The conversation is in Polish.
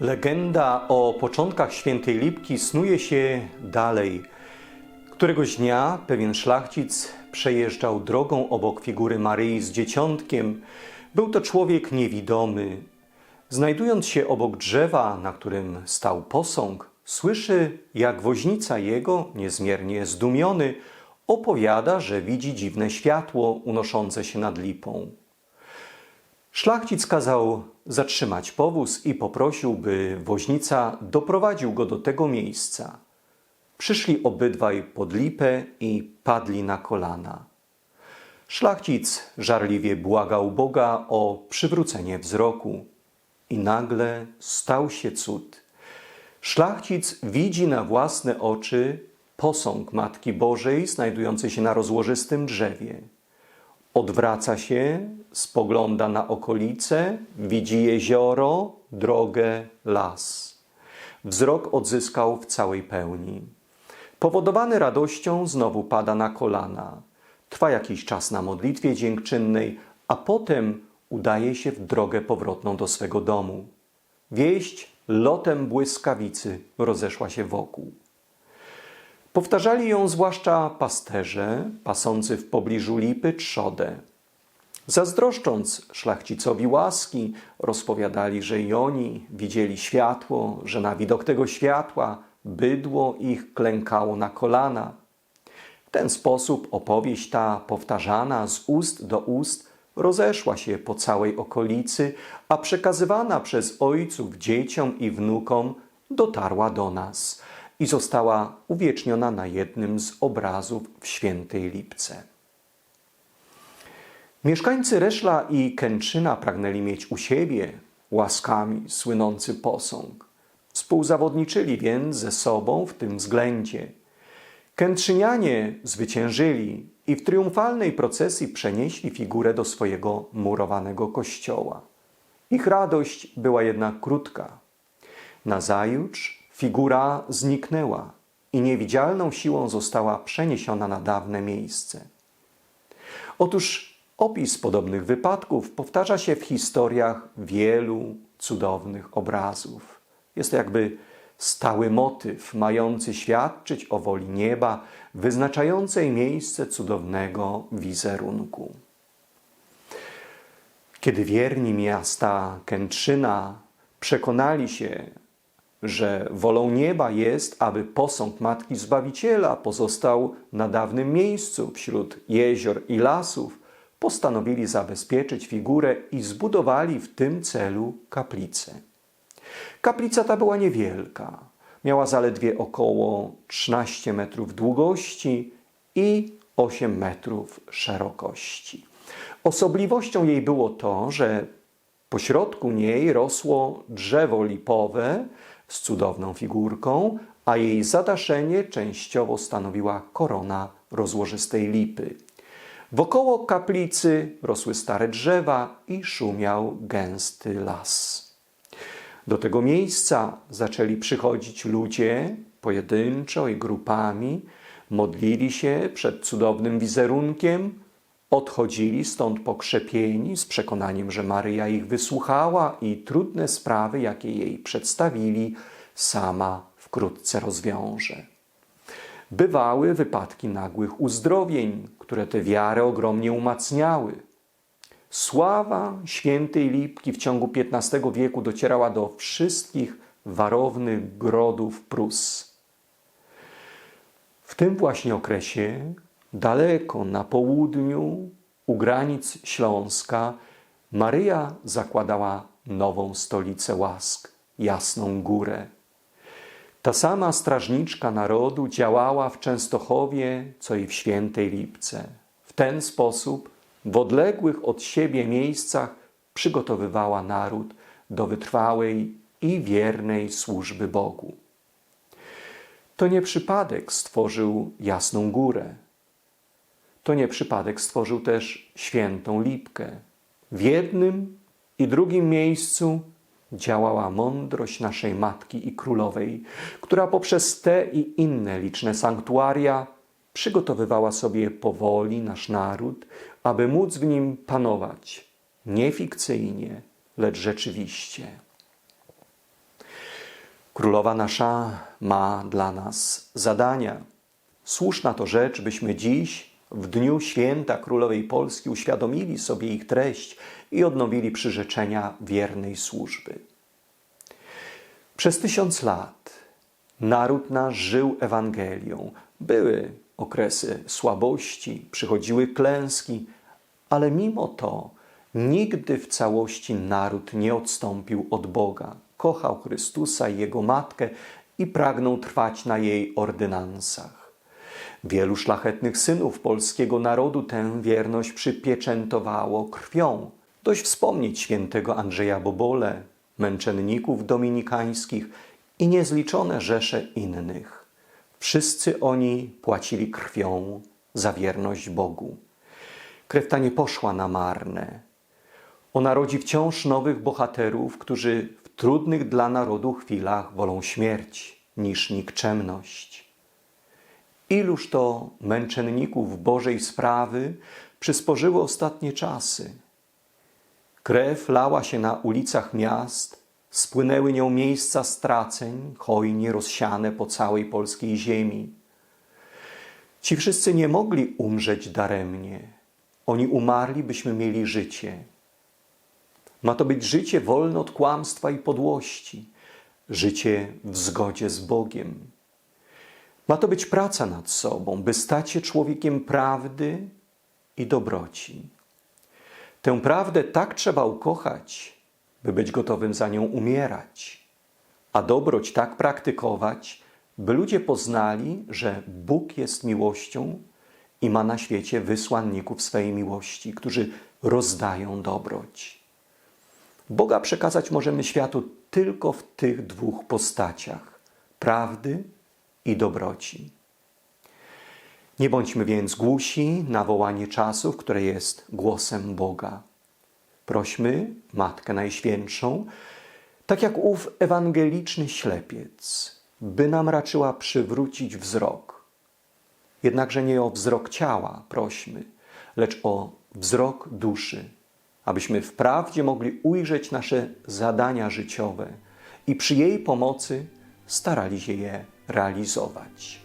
Legenda o początkach świętej Lipki snuje się dalej. Któregoś dnia pewien szlachcic przejeżdżał drogą obok figury Maryi z dzieciątkiem. Był to człowiek niewidomy. Znajdując się obok drzewa, na którym stał posąg, słyszy, jak woźnica jego, niezmiernie zdumiony, opowiada, że widzi dziwne światło unoszące się nad lipą. Szlachcic kazał zatrzymać powóz i poprosił, by woźnica doprowadził go do tego miejsca. Przyszli obydwaj pod lipę i padli na kolana. Szlachcic żarliwie błagał Boga o przywrócenie wzroku. I nagle stał się cud. Szlachcic widzi na własne oczy posąg Matki Bożej znajdujący się na rozłożystym drzewie. Odwraca się, spogląda na okolice, widzi jezioro, drogę, las. Wzrok odzyskał w całej pełni. Powodowany radością znowu pada na kolana. Trwa jakiś czas na modlitwie dziękczynnej, a potem udaje się w drogę powrotną do swego domu. Wieść lotem błyskawicy rozeszła się wokół. Powtarzali ją zwłaszcza pasterze, pasący w pobliżu lipy trzodę. Zazdroszcząc szlachcicowi łaski, rozpowiadali, że i oni widzieli światło, że na widok tego światła bydło ich klękało na kolana. W ten sposób opowieść ta, powtarzana z ust do ust, rozeszła się po całej okolicy, a przekazywana przez ojców dzieciom i wnukom dotarła do nas i została uwieczniona na jednym z obrazów w świętej Lipce. Mieszkańcy Reszla i Kęczyna pragnęli mieć u siebie łaskami słynący posąg. Współzawodniczyli więc ze sobą w tym względzie. Kętrzynianie zwyciężyli i w triumfalnej procesji przenieśli figurę do swojego murowanego kościoła. Ich radość była jednak krótka. Nazajutrz figura zniknęła i niewidzialną siłą została przeniesiona na dawne miejsce. Otóż opis podobnych wypadków powtarza się w historiach wielu cudownych obrazów. Jest to jakby stały motyw mający świadczyć o woli nieba, wyznaczającej miejsce cudownego wizerunku. Kiedy wierni miasta Kętrzyna przekonali się, że wolą nieba jest, aby posąg Matki Zbawiciela pozostał na dawnym miejscu wśród jezior i lasów, postanowili zabezpieczyć figurę i zbudowali w tym celu kaplicę. Kaplica ta była niewielka. Miała zaledwie około 13 metrów długości i 8 metrów szerokości. Osobliwością jej było to, że pośrodku niej rosło drzewo lipowe z cudowną figurką, a jej zadaszenie częściowo stanowiła korona rozłożystej lipy. Wokoło kaplicy rosły stare drzewa i szumiał gęsty las. Do tego miejsca zaczęli przychodzić ludzie pojedynczo i grupami, modlili się przed cudownym wizerunkiem, odchodzili stąd pokrzepieni z przekonaniem, że Maryja ich wysłuchała i trudne sprawy, jakie jej przedstawili, sama wkrótce rozwiąże. Bywały wypadki nagłych uzdrowień, które tę wiarę ogromnie umacniały. Sława świętej Lipki w ciągu XV wieku docierała do wszystkich warownych grodów Prus. W tym właśnie okresie, daleko na południu, u granic Śląska, Maryja zakładała nową stolicę łask, Jasną Górę. Ta sama strażniczka narodu działała w Częstochowie, co i w Świętej Lipce. W ten sposób w odległych od siebie miejscach przygotowywała naród do wytrwałej i wiernej służby Bogu. To nie przypadek stworzył Jasną Górę. To nie przypadek stworzył też Świętą Lipkę. W jednym i drugim miejscu działała mądrość naszej Matki i Królowej, która poprzez te i inne liczne sanktuaria przygotowywała sobie powoli nasz naród, aby móc w nim panować, nie fikcyjnie, lecz rzeczywiście. Królowa nasza ma dla nas zadania. Słuszna to rzecz, byśmy dziś, w dniu święta Królowej Polski, uświadomili sobie ich treść i odnowili przyrzeczenia wiernej służby. Przez tysiąc lat naród nasz żył Ewangelią. Były okresy słabości, przychodziły klęski, ale mimo to nigdy w całości naród nie odstąpił od Boga. Kochał Chrystusa i Jego Matkę i pragnął trwać na jej ordynansach. Wielu szlachetnych synów polskiego narodu tę wierność przypieczętowało krwią. Dość wspomnieć świętego Andrzeja Bobole, męczenników dominikańskich i niezliczone rzesze innych. Wszyscy oni płacili krwią za wierność Bogu. Krew ta nie poszła na marne. Ona rodzi wciąż nowych bohaterów, którzy w trudnych dla narodu chwilach wolą śmierć niż nikczemność. Iluż to męczenników Bożej sprawy przysporzyły ostatnie czasy. Krew lała się na ulicach miast, spłynęły nią miejsca straceń, hojnie rozsiane po całej polskiej ziemi. Ci wszyscy nie mogli umrzeć daremnie. Oni umarli, byśmy mieli życie. Ma to być życie wolne od kłamstwa i podłości, życie w zgodzie z Bogiem. Ma to być praca nad sobą, by stać się człowiekiem prawdy i dobroci. Tę prawdę tak trzeba ukochać, by być gotowym za nią umierać, a dobroć tak praktykować, by ludzie poznali, że Bóg jest miłością i ma na świecie wysłanników swej miłości, którzy rozdają dobroć. Boga przekazać możemy światu tylko w tych dwóch postaciach prawdy i dobroci. Nie bądźmy więc głusi na wołanie czasów, które jest głosem Boga. Prośmy Matkę Najświętszą, tak jak ów ewangeliczny ślepiec, by nam raczyła przywrócić wzrok. Jednakże nie o wzrok ciała prośmy, lecz o wzrok duszy, abyśmy wprawdzie mogli ujrzeć nasze zadania życiowe i przy jej pomocy starali się je realizować.